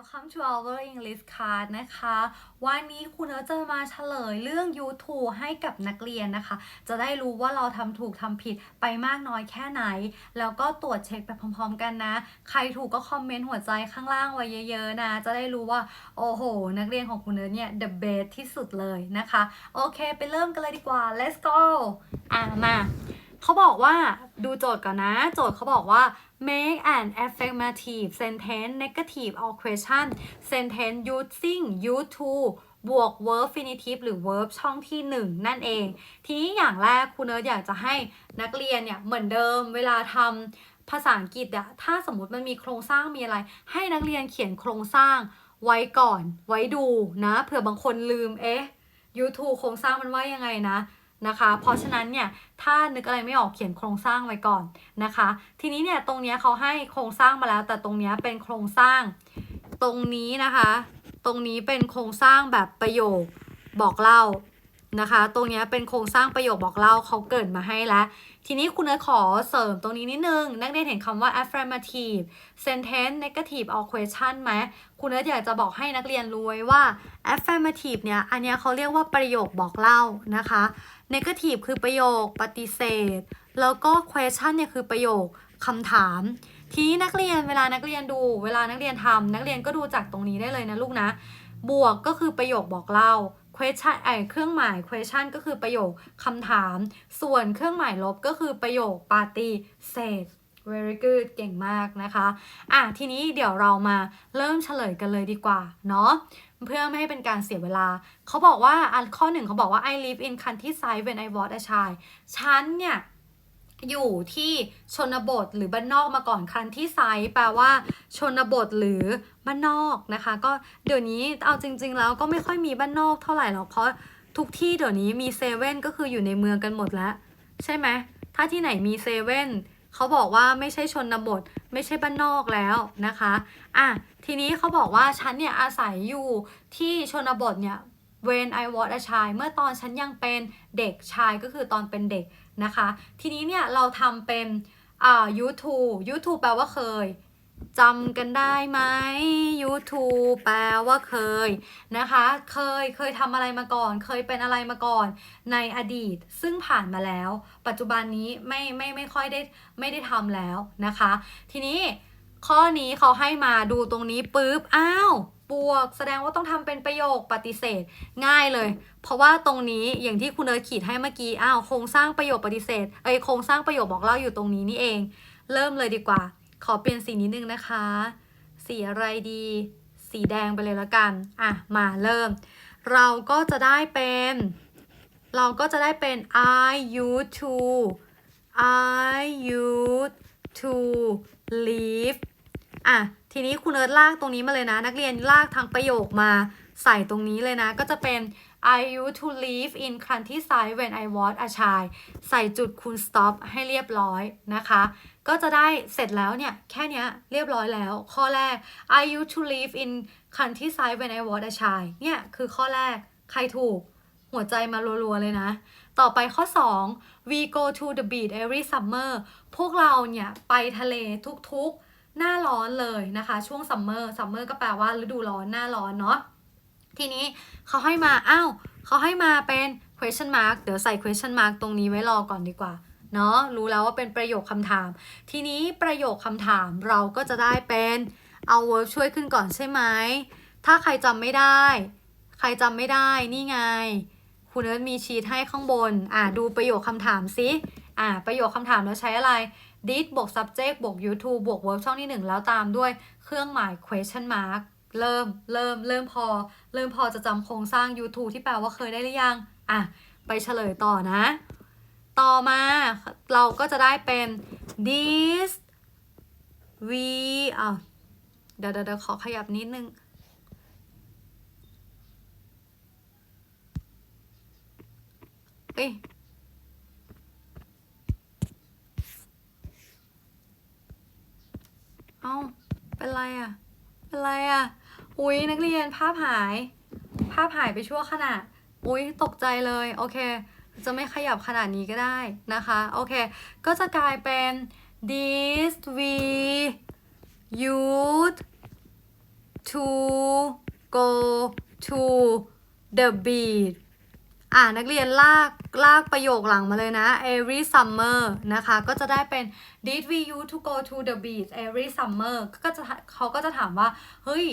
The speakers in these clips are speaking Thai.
Welcome to our English class นะคะ วันนี้คุณเอจะมาเฉลยเรื่อง YouTube ให้กับนักเรียนนะคะ จะได้รู้ว่าเราทำถูกทำผิดไปมากน้อยแค่ไหน แล้วก็ตรวจเช็คไปพร้อมๆกันนะ ใครถูกก็คอมเมนต์หัวใจข้างล่างไว้เยอะๆนะ จะได้รู้ว่า โอ้โห นักเรียนของคุณเอเนี่ย the best ที่สุดเลยนะคะ โอเค ไปเริ่มกันเลยดีกว่า let's go อะมา เขาบอกว่าดูโจทย์ก่อนนะ โจทย์เขาบอกว่า make an affirmative sentence negative or question sentence using you to บวก verb infinitive หรือ verb ช่องที่ 1 นั่นเอง ทีนี้อย่างแรกคุณเอิร์ธอยากจะให้นักเรียนเนี่ย เหมือนเดิมเวลาทำภาษาอังกฤษอะถ้าสมมติมันมีโครงสร้างมีอะไร ให้นักเรียนเขียนโครงสร้างไว้ก่อน ไว้ดูนะ เผื่อบางคนลืมเอ๊ะ YouTube โครงสร้างมันว่ายังไงนะ นะคะ เพราะฉะนั้นเนี่ยถ้านึกอะไรไม่ออกเขียนโครงสร้างไว้ก่อนนะคะ ทีนี้เนี่ยตรงนี้เขาให้โครงสร้างมาแล้ว แต่ตรงนี้เป็นโครงสร้าง ตรงนี้นะคะ ตรงนี้เป็นโครงสร้างแบบประโยคบอกเล่านะคะ ตรงนี้เป็นโครงสร้างประโยคบอกเล่าเขาเกิดมาให้แล้ว ทีนี้คุณเอิร์ขอเสริมตรงนี้นิดนึง นักเรียนเห็นคำว่า affirmative sentence negative or question ไหมคุณเอิร์อยากจะบอกให้นักเรียนรู้ไว้ว่า affirmative เนี่ย อันเนี้ยเขาเรียกว่าประโยคบอกเล่านะคะ negative คือประโยคปฏิเสธ แล้วก็ question เนี่ยคือประโยคคำถามทีนี้นักเรียนเวลานักเรียนดู เวลานักเรียนทำนักเรียนก็ดูจากตรงนี้ได้เลยนะลูกนะ บวกก็คือประโยคบอกเล่า question ไอเครื่องหมาย question ก็คือประโยคคำถาม ส่วนเครื่องหมายลบก็คือประโยคปาฏิเสธ very good เก่งมากนะคะ อะ ทีนี้เดี๋ยวเรามาเริ่มเฉลยกันเลยดีกว่า เนาะ เพื่อไม่ให้เป็นการเสียเวลา เขาบอกว่า อันข้อหนึ่งเขาบอกว่า I live in countryside when I was a child ฉันเนี่ย อยู่ที่ชนบทหรือบ้านนอกมาก่อนคันที่ไซแปลว่า ชนบทหรือบ้านนอกนะคะ ก็เดี๋ยวนี้เอาจริง ๆ แล้วก็ไม่ค่อยมีบ้านนอกเท่าไหร่หรอกเพราะทุกที่เดี๋ยวนี้มีเซเว่นก็คืออยู่ในเมืองกันหมดแล้ว ใช่ไหมถ้าที่ไหนมีเซเว่นเขาบอกว่าไม่ใช่ชนบท ไม่ใช่บ้านนอกแล้วนะคะอะทีนี้เขาบอกว่าฉันเนี่ยอาศัยอยู่ที่ชนบทเนี่ย when I was a child เมื่อตอนฉันยังเป็นเด็กชายก็คือตอนเป็นเด็ก นะคะ ทีนี้เนี่ยเราทำเป็นอ่า YouTube YouTube แปลว่าเคยจำกันได้ไหม YouTube แปลว่าเคยนะคะ เคยเคยทำอะไรมาก่อน เคยเป็นอะไรมาก่อนในอดีต ซึ่งผ่านมาแล้ว ปัจจุบันนี้ไม่ไม่ไม่ค่อยได้ไม่ได้ทำแล้วนะคะ ทีนี้ข้อนี้เขาให้มาดูตรงนี้ปุ๊บ อ้าว บวก แสดงว่าต้องทำเป็นประโยคปฏิเสธง่ายเลย เพราะว่าตรงนี้อย่างที่คุณเอิร์ธขีดให้เมื่อกี้อ้าวโครงสร้างประโยคปฏิเสธเอ้ยโครงสร้างประโยคบอกเล่าอยู่ตรงนี้นี่เอง เริ่มเลยดีกว่า ขอเปลี่ยนสีนิดนึงนะคะ สีอะไรดี สีแดงไปเลยละกันอะมาเริ่ม เราก็จะได้เป็น เราก็จะได้เป็น I used to I used to live อะทีนี้คุณเอิร์ธลากตรงนี้มาเลยนะ นักเรียนลากทางประโยคมาใส่ตรงนี้เลยนะ ก็จะเป็น I used to live in countryside when I was a child ใส่จุดคูณ stop ให้เรียบร้อยนะคะ ก็จะได้เสร็จแล้วเนี่ย แค่นี้เรียบร้อยแล้ว ข้อแรก I used to live in countryside when I was a child เนี่ยคือข้อแรกใครถูกหัวใจมารัวๆเลยนะ ต่อไปข้อ 2 we go to the beach every summer พวกเราเนี่ย ไปทะเลทุกๆ หน้าร้อนเลยนะคะ ช่วงซัมเมอร์ซัมเมอร์ก็แปลว่าฤดูร้อนหน้าร้อนเนาะทีนี้เขาให้มาอ้าวเขาให้มาเป็น question mark เดี๋ยวใส่ question mark ตรงนี้ไว้รอก่อนดีกว่าเนาะรู้แล้วว่าเป็นประโยคคำถาม ทีนี้ประโยคคำถามเราก็จะได้เป็นเอา verb ช่วยขึ้นก่อนใช่ไหมถ้าใครจำไม่ได้ ใครจำไม่ได้นี่ไงคุณเอิร์ธมีชีทให้ข้างบน อ่าดูประโยคคำถามซิอ่า ประโยคคำถามแล้วใช้อะไร did บวก subject บวก YouTube บวก verb ช่องที่ 1 แล้วตามด้วยเครื่องหมาย question mark เริ่ม เริ่ม เริ่มพอ เริ่มพอจะจำโครงสร้าง YouTube ที่แปลว่าเคยได้หรือยัง อะ ไปเฉลยต่อนะ ต่อมาเราก็จะได้เป็น this we อะเดี๋ยวเดี๋ยวเดี๋ยวขอขยับนิดนึง เอ้ย เอ้า เป็นไรอะ เป็นไรอะ อุ๊ยนักเรียนภาพหาย ภาพหายไปชั่วขณะ อุ๊ยตกใจเลย โอเค จะไม่ขยับขนาดนี้ก็ได้นะคะ โอเค ก็จะกลายเป็น this we used to go to the beach อ่านักเรียนลากลากประโยคหลังมาเลยนะ every summer นะคะ ก็จะได้เป็น did we used to go to the beach every summer ก็จะเขาก็จะถามว่า เฮ้ย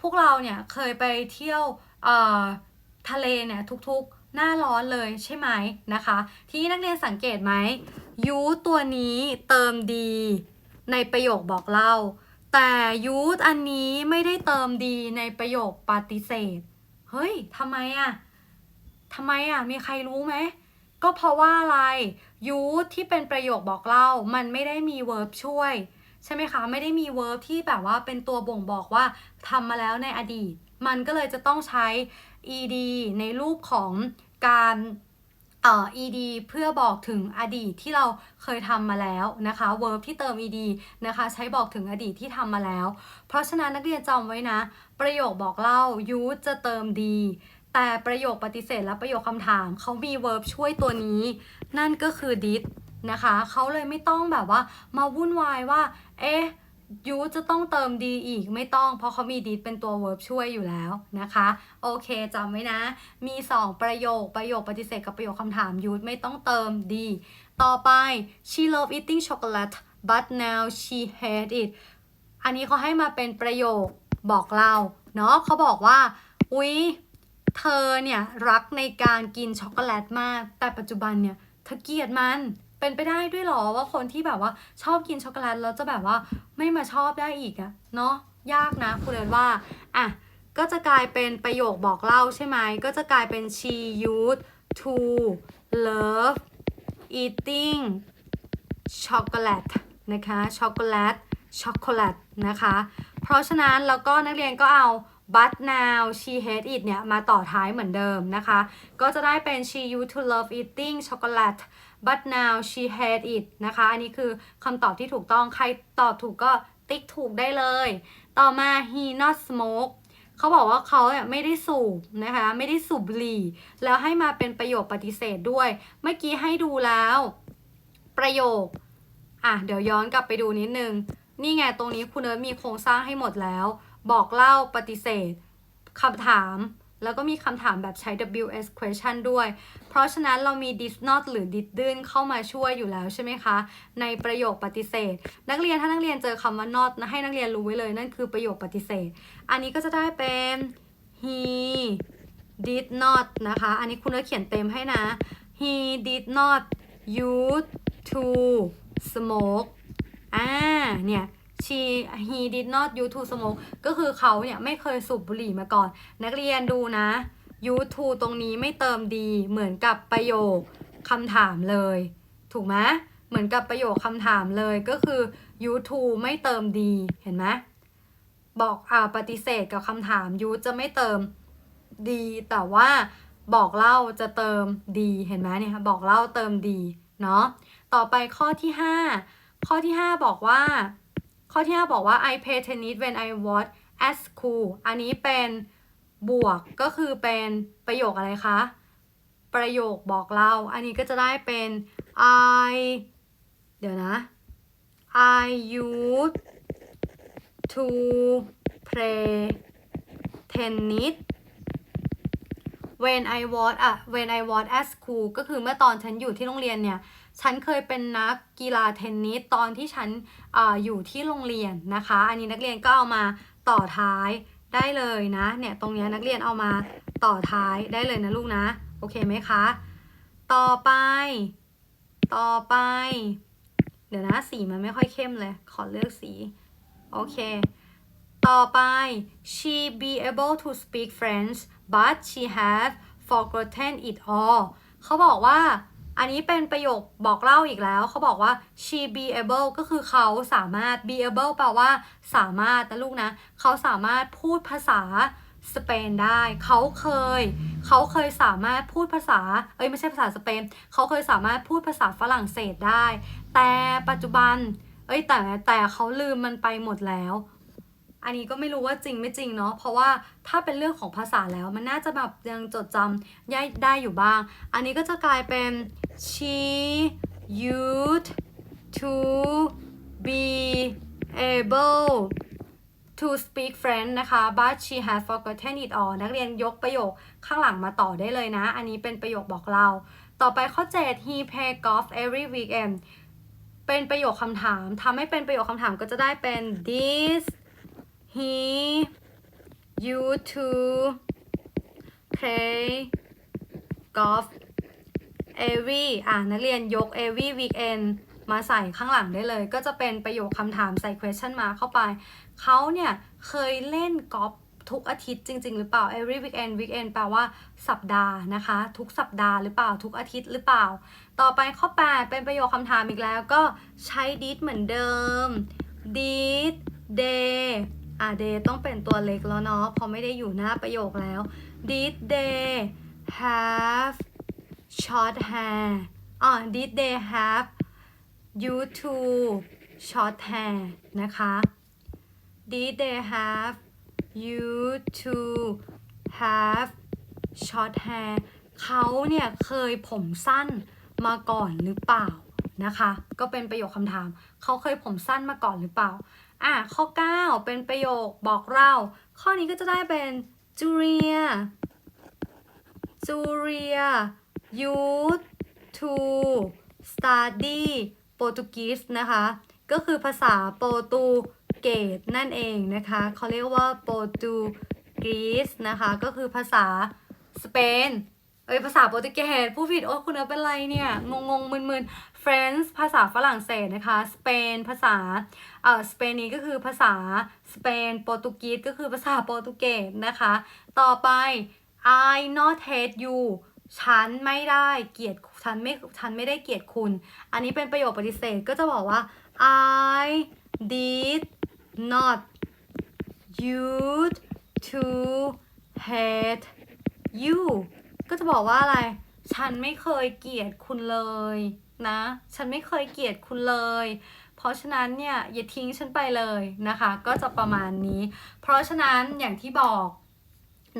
พวกเราเนี่ยเคยไปเที่ยวเอ่อทะเลเนี่ยทุกๆ หน้าร้อนเลยใช่ไหมนะคะ ทีนี้นักเรียนสังเกตไหมยูตัวนี้เติมดีในประโยคบอกเล่า แต่ยูทอันนี้ไม่ได้เติมดีในประโยคปฏิเสธ เฮ้ยทำไมอะ ทำไมอะมีใครรู้ไหม ก็เพราะว่าอะไรยูที่เป็นประโยคบอกเล่า มันไม่ได้มี verb ช่วย ใช่ไหมคะ ไม่ได้มี verb ที่แบบว่าเป็นตัวบ่งบอกว่าทำมาแล้วในอดีต มันก็เลยจะต้องใช้ ed ในรูปของการเอ่อ ed เพื่อบอกถึงอดีตที่เราเคยทำมาแล้วนะคะ verb ที่เติม ed นะคะ ใช้บอกถึงอดีตที่ทำมาแล้ว เพราะฉะนั้นนักเรียนจำไว้นะ ประโยคบอกเล่า use จะเติม d แต่ประโยคปฏิเสธและประโยคคำถามเขามี verb ช่วยตัวนี้ นั่นก็คือ did นะคะเขาเลยไม่ต้องแบบว่ามาวุ่นวายว่า เอ๊ะยูจะต้องเติมดีอีกไม่ต้องเพราะเขามีดีเป็นตัว verb ช่วยอยู่แล้วนะคะ โอเคจำไว้นะ มี 2 ประโยคประโยคปฏิเสธกับประโยคคำถามยูไม่ต้องเติมดีต่อไป she love eating chocolate but now she hate it อันนี้เขาให้มาเป็นประโยคบอกเล่าเนาะเขาบอกว่าอุ๊ย เธอเนี่ยรักในการกินช็อกโกแลตมาก แต่ปัจจุบันเนี่ยเธอเกลียดมันเป็นไปได้ด้วยหรอว่าคนที่แบบว่าชอบกินช็อกโกแลตแล้วจะแบบว่าไม่มาชอบได้อีกอะเนาะยากนะคุณเรนว่าอะก็จะกลายเป็นประโยคบอกเล่าใช่ไหมก็จะกลายเป็น she used to love eating chocolate นะคะช็อกโกแลตช็อกโกแลตนะคะ เพราะฉะนั้นแล้วก็นักเรียนก็เอา but now she hate it เนี่ยมาต่อท้ายเหมือนเดิมนะคะ ก็จะได้เป็น she used to love eating chocolate but now she hate it นะคะ อันนี้คือคำตอบที่ถูกต้องใครตอบถูกก็ติ๊กถูกได้เลย ต่อมา he not smoke เขาบอกว่าเขาเนี่ยไม่ได้สูบนะคะ ไม่ได้สูบบุหรี่ แล้วให้มาเป็นประโยคปฏิเสธด้วย เมื่อกี้ให้ดูแล้ว ประโยค อะ เดี๋ยวย้อนกลับไปดูนิดนึง นี่ไงตรงนี้คุณเอิร์ธมีโครงสร้างให้หมดแล้ว บอกเล่าปฏิเสธคำถาม แล้วก็มีคำถามแบบใช้ WS question ด้วย เพราะฉะนั้นเรามี did not หรือ didn't เข้ามาช่วยอยู่แล้วใช่ไหมคะ ในประโยคปฏิเสธ นักเรียนถ้านักเรียนเจอคำว่า not นะให้นักเรียนรู้ไว้เลยนั่นคือประโยคปฏิเสธ อันนี้ก็จะได้เป็น he did not นะคะ อันนี้คุณเอิร์ธเขียนเต็มให้นะ he did not used to smoke อ่า เนี่ย she he did not use to smoke ก็คือเขาเนี่ยไม่เคยสูบบุหรี่มาก่อน นักเรียนดูนะ use to ตรงนี้ไม่เติมดีเหมือนกับประโยคคำถามเลย ถูกไหมเหมือนกับประโยคคำถามเลยก็คือ use to ไม่เติมดีเห็นไหมบอกอ่าปฏิเสธกับคำถาม use จะไม่เติมดี แต่ว่าบอกเล่าจะเติมดีเห็นไหมเนี่ยบอกเล่าเติมดีเนาะต่อไปข้อที่ 5 ข้อที่ 5 บอกว่า ข้อที่5บอกว่า I play tennis when I was at school อันนี้เป็นบวกก็คือเป็นประโยคอะไรคะ ประโยคบอกเล่า อันนี้ก็จะได้เป็น I เดี๋ยวนะ I used to play tennis when I was อะ when I was at school ก็คือเมื่อตอนฉันอยู่ที่โรงเรียนเนี่ย ฉันเคยเป็นนักกีฬาเทนนิสตอนที่ฉันออยู่ที่โรงเรียนนะคะ อันนี้นักเรียนก็เอามาต่อท้ายได้เลยนะ เนี่ยตรงนี้นักเรียนเอามาต่อท้ายได้เลยนะลูกนะ โอเคไหมคะ ต่อไป ต่อไป เดี๋ยวนะสีมันไม่ค่อยเข้มเลย ขอเลือกสี โอเค ต่อไป she be able to speak French but she have forgotten it all เขาบอกว่า อันนี้เป็นประโยคบอกเล่าอีกแล้ว เขาบอกว่า she be able ก็คือเขาสามารถ be able แปลว่า สามารถนะลูกนะ เขาสามารถพูดภาษาสเปนได้ เขาเคย เขาเคยสามารถพูดภาษา เอ้ยไม่ใช่ภาษาสเปน เขาเคยสามารถพูดภาษาฝรั่งเศสได้ แต่ปัจจุบัน เอ้ยแต่แต่เขาลืมมันไปหมดแล้ว อันนี้ก็ไม่รู้ว่าจริงไม่จริงเนาะเพราะว่าถ้าเป็นเรื่องของภาษาแล้วมันน่าจะแบบยังจดจำได้ได้อยู่บ้าง อันนี้ก็จะกลายเป็น she used to be able to speak French นะคะ but she has forgotten it all นักเรียนยกประโยคข้างหลังมาต่อได้เลยนะ อันนี้เป็นประโยคบอกเรา ต่อไปข้อ 7 he play golf every weekend เป็นประโยคคำถามทำให้เป็นประโยคคำถามก็จะได้เป็น this he used to play golf every อะนักเรียนยก every weekend มาใส่ข้างหลังได้เลย ก็จะเป็นประโยคคำถามใส่ question มาเข้าไป เขาเนี่ยเคยเล่นกอล์ฟทุกอาทิตย์จริง ๆ หรือเปล่า every weekend weekend แปลว่าสัปดาห์นะคะ ทุกสัปดาห์หรือเปล่าทุกอาทิตย์หรือเปล่า ต่อไปข้อ 8 เป็นประโยคคำถามอีกแล้วก็ใช้ did เหมือนเดิม did they อะ they ต้องเป็นตัวเล็กแล้วเนาะพราะไม่ได้อยู่หน้าประโยคแล้ว did they have short hair อ่า did they have you to short hair นะคะ did they have you to have short hair เขาเนี่ยเคยผมสั้นมาก่อนหรือเปล่า นะคะ ก็เป็นประโยคคำถาม เขาเคยผมสั้นมาก่อนหรือเปล่า อะ ข้อ 9 เป็นประโยคบอกเรา ข้อนี้ก็จะได้เป็น Julia Julia used to study Portuguese นะคะ ก็คือภาษาโปรตุเกสนั่นเองนะคะ เขาเรียกว่าโปรตุกีสนะคะ ก็คือภาษาสเปน เอ้ยภาษาโปรตุเกสผู้ผิดโอ้คุณเอเป็นไรเนี่ย งงงมึนมึน French ภาษาฝรั่งเศสนะคะสเปนภาษาเอ่อสเปนนี้ก็คือภาษาสเปนโปรตุกีสก็คือภาษาโปรตุเกสนะคะ ต่อไป I not hate you ฉันไม่ได้เกลียดฉันไม่ฉันไม่ได้เกลียดคุณ อันนี้เป็นประโยคปฏิเสธก็จะบอกว่า I did not used to hate you ก็จะบอกว่าอะไร ฉันไม่เคยเกลียดคุณเลยนะ ฉันไม่เคยเกลียดคุณเลย เพราะฉะนั้นเนี่ยอย่าทิ้งฉันไปเลยนะคะ ก็จะประมาณนี้ เพราะฉะนั้นอย่างที่บอก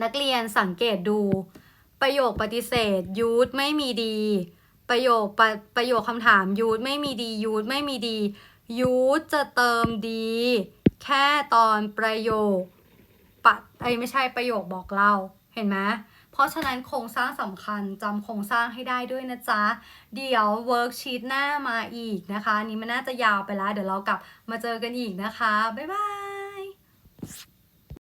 นักเรียนสังเกตดู ประโยคปฏิเสธยูดไม่มีดี ประโยคปะประโยคคำถามยูดไม่มีดียูดไม่มีดียูดจะเติมดี แค่ตอนประโยคปัดไอ้ไม่ใช่ประโยคบอกเล่าเห็นไหม ราะฉะนั้นโครงสร้างสำคัญจำโครงสร้างให้ได้ด้วยนะจ๊ะ เดี๋ยวเวิร์กชีตหน้ามาอีกนะคะนนี้มันน่าจะยาวไปแล้ว เดี๋ยวเรากลับมาเจอกันอีกนะคะ บ๊ายบาย